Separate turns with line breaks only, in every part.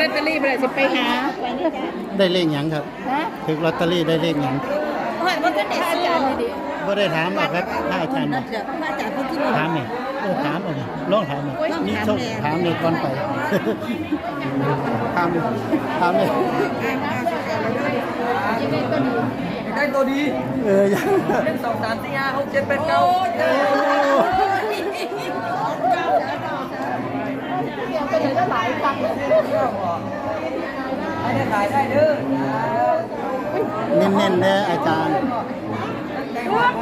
ลอตเตอรี่ไปเลยสิไปหา
ได้เลขหยังครับ
ฮะ
ถึงลอตเตอรี่ได้เลขหยัง
เห็นว่าจะได้อาจารย์ดี
บ่ได้ถามหรอกครับพระอาจารย์บอก
ๆอาจารย์พูดที่
ถามนี่เออถามเอานี่ลองถามนี่นี่โชคถามนี่ก่อนไป ถามนี่ถามนี่
ได้ตัวดี
เออยัง
หนึ่งสองสามสี่ห้าหกเจ็ดแปดเก้า ให้ได้ขายได้เด้อ
เน้นๆเด้ออาจารย์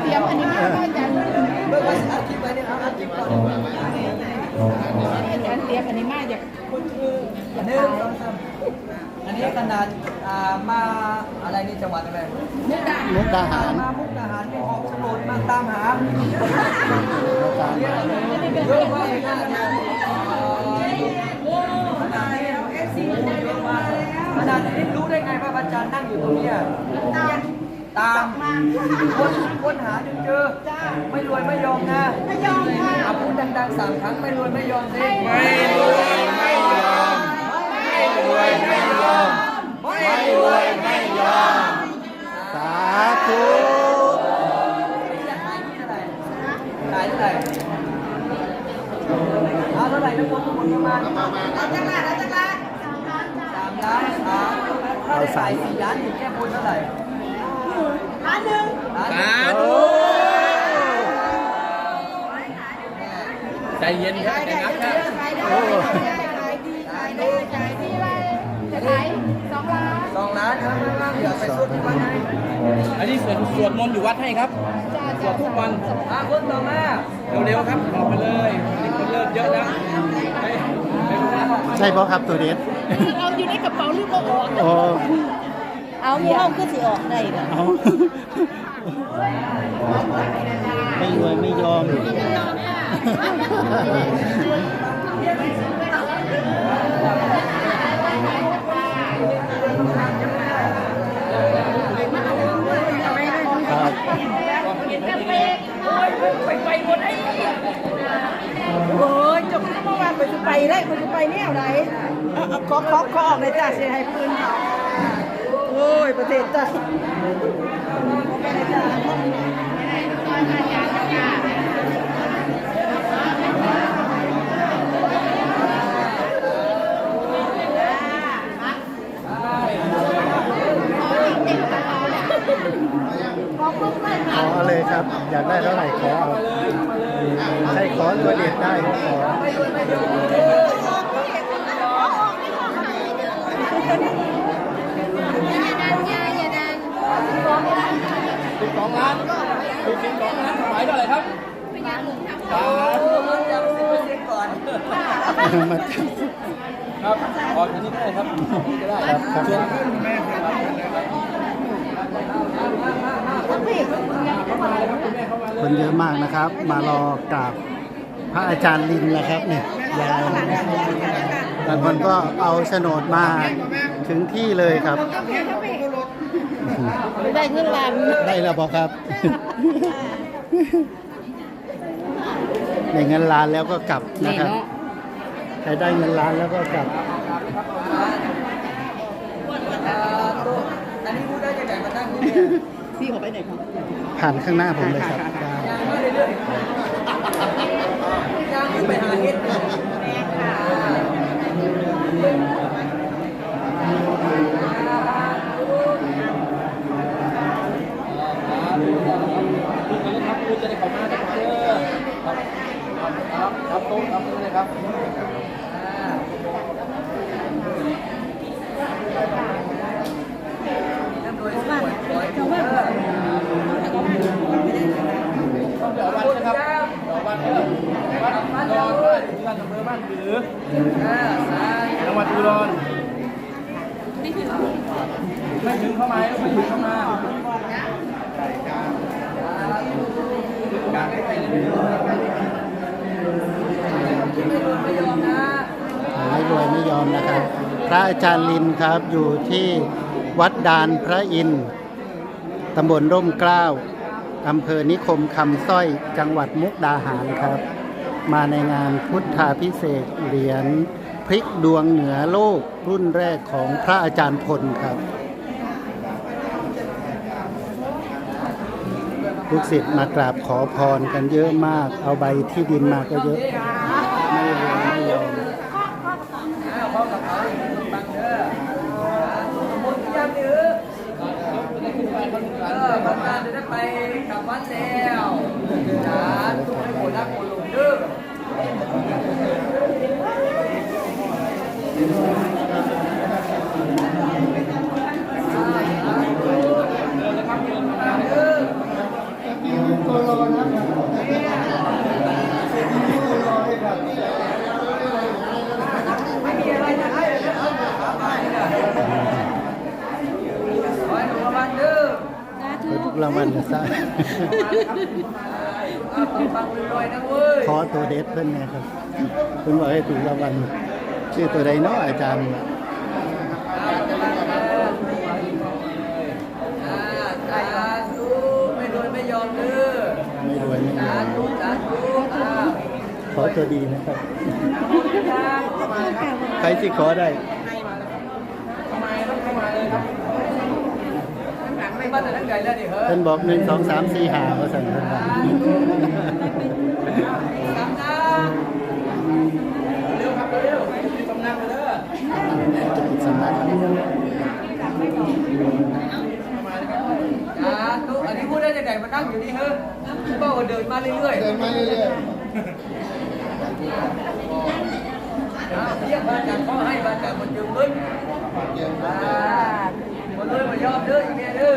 เตรียมอันนี้มาอาจารย์
เมื่อวันอาทิตย์ไปเนี่ยครับอาทิตย์ก่อน
อาจารย์เตรียมอันนี้มาจาก
หนึ่งสองสามอันนี้ขนาดอ่ามาอะไรนี่จังหวัดอะไร
มุกดา
มุกดาหาร
มามุกดาหารไม่ออกโฉนดมาตามหา
อาจารย์
เยอะมากเลยนะ ขนาดนี้รู้ได้ไงว่าพระอาจารย์นั่งอยู่ตรงเนี้ยตามคนค้นหาจนเจอ ไม่รวยไม่ยอมนะ
ไม่ยอมค่ะ
อาพูดดังๆสามครั้งไม่รวยไม่ยอมสิ
ไม่รวยไม่ยอม
ไม่รวยไม่ยอมไม่รวยไม่ยอม
สาธุ
จะขายที่เท่าไหร่ขายเท่าไหร่เอาเท่าไหร่ทั้งหมดทั้งหมดประมาณ
เอาจังหวัดเอาจังหวัด
สามล้านสาม ถ้าได้ขายสี่ล้านอยู่แค่บนเท่าไหร่
อันหนึ่ง
ล้าน
สาธุ
ใจเย็นครับใจนับครับ
ขายได้ขายดีขายได้ขายดีไปจะขายสองล้าน
สองล้านครับข้างๆเดี๋ยวไปสุดที่วันไหน
อันนี้สวดสวดมนต์อยู่วัดให้ครับสวดทุกวัน
อะคนต่อมา
เร็วๆครับออกไปเลยนี่คนเริ่มเยอะแล้ว ไปไปดูนะ
ใช่บ่ครับตัวเด็ด
เอาอยู่ในกระเป๋าหรือเปล่าออก
โอ้
เอาเงี้ยเอาก็สิออกได้แบบ
เอาไม่รวยไม่ยอม
ไปได้ไปจะไปแนวไหนเอาเอาขอขอขอออกเลยจ้าเสียให้ปืนเขาโอ้ยประเทศจ้า
ขอเลยครับ อยากได้เท่าไหร่ขอเอา ใช่ขอตัวเด็ดได้ก็ขอ
สิบสองล้านสิบสองล้านถวายเท่าไหร่ครับสาธุ
มันจะสิบเปอที่น
มา
ครับออกอันนี้ได้ครับก็ได้
ครับครับ
เชิญ
ค นเยอะมากนะครับ มารอกราบพระอาจารย์ลินนะครับเนี่ยยาวบางคนก็เอาโฉนดมาถึงที่เลยครับ
ได้เงินล้าน
ได้แล้วบอกครับในเงินล้านแล้วก็กลับนะครับใครได้เงินล้านแล้วก็กลับ
อ่าตัวอันนี้พูดได้จากไหนมานั่งที่เนี่ย
พี่ขอไปไหนครับ
ผ่านข้างหน้าผมเลยครับ
ยางมาเรื่อยๆยางขึ้นไปหาเห็ด
คุณกันเลยครับคุณจะได้เข้ามาครับเด้อครับครับครับโต๊ะครับนี่เลยครับ
น้ำโดยสวยสวยจังเลย
ต้องเดี๋ยววันนะครับเดี๋ยววันเด้อวัดอุดรด้วยที่บ้านอำเภอบ้านผือ
อ่า สาย
จังหวัดอุดรไม่ถึงไม่ถึงเข้ามาไม่ถึงเข้ามาการได้ไปเรื่อย
ไม่ยอมนะ
ไม่รว ยอมนะครับ พระอาจารย์ลินครับอยู่ที่วัดดานพระอินทร์ตำบลร่มเกล้าอำเภอนิคมคำสร้อยจังหวัดมุกดาหารครับ มาในงานพุทธาพิเศษเหรียญพลิกดวงเหนือโลกรุ่นแรกของพระอาจารย์พลครับ ลูกศิษย์มากราบขอพรกันเยอะมาก เอาใบที่ดินมาก็เยอะ ไม่ยอมไม่ยอม
อ้าวพ่อกับเขาบังเด้อมุนยังเด้อเออพระอาจารย์จะได้ไปกลับวัดแล้วจ้าทุกให้หมดรักหมดหลงเด้อ ไม่มีอะไรจะให้เลยนะเอาถามมาเนี่ยขอให้ถูกรางวัลเด้อ
ไปทุก รางวัลนะซะ
เอาปังๆรวยๆนะเว้ย
ขอตัวเด็ดเพื่อนเนะครับเพื่อนบอกให้ถูกรางวัลชื่อตัวใดเนาะอาจารย์
อ่าสาธุไม่รวยไม่ยอมเด้อ
ไม่รวยไม่ย
สา
อม
ธุสาธุอ่า
ขอตัวดีนะครับ
พุทธา
ใครที่ขอได้
ไม่ มาแต่ทั้งใจแล้วดิเฮ้ย
เพื่อนบอกหนึ่งสองสามสี่ห้าก็สั่งเพื่นว่า
สามนะเร็วครับเร็วมีตำนานไปเด้อ
จะปิดสำนัก
สาธุอันนี้พูดได้จากไหนมานั่งอยู่นี่เฮ้ยก็เดินมาเรื่อยๆ
เดินมาเรื่อย
อ้าวเรียกบ้านจันทร์เขาให้บ้านจันทร์มันยืมเงินอ่ามันเลยมายอมเด้ออีเมียเด้อ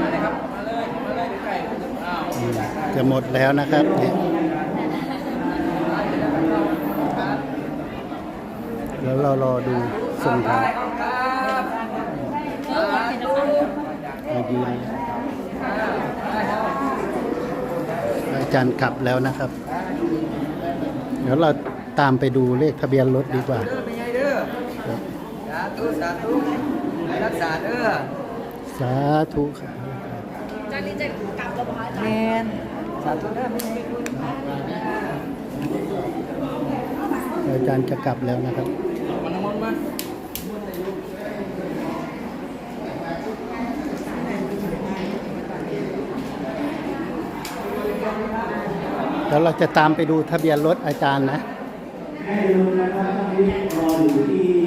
มาเลยครับ มาเลย มาเลยไก่อ้าว
ๆ จะหมดแล้วนะครับเนี่ยแล้วเรารอดูส่ง
ได้
ท้าย
เอาครับสาธุ
มายืน
อ่าได้ครับ
อาจารย์ขับแล้วนะครับ เดี๋ยวเราตามไปดูเลขทะเบียนรถดีกว่า
เด้อเป็นไงเด้อ
ครับ
สาธุสาธุให้รักษาเด้อ
สาธุครับ
แมนสาธุเด้ อไม่ไง
อาจารย์จะกลับแล้วนะครับ
มันมนมา
แล้วเราจะตามไปดูทะเบียนรถอาจารย์นะ
ให้รู้นะครับที่รออยู่ที่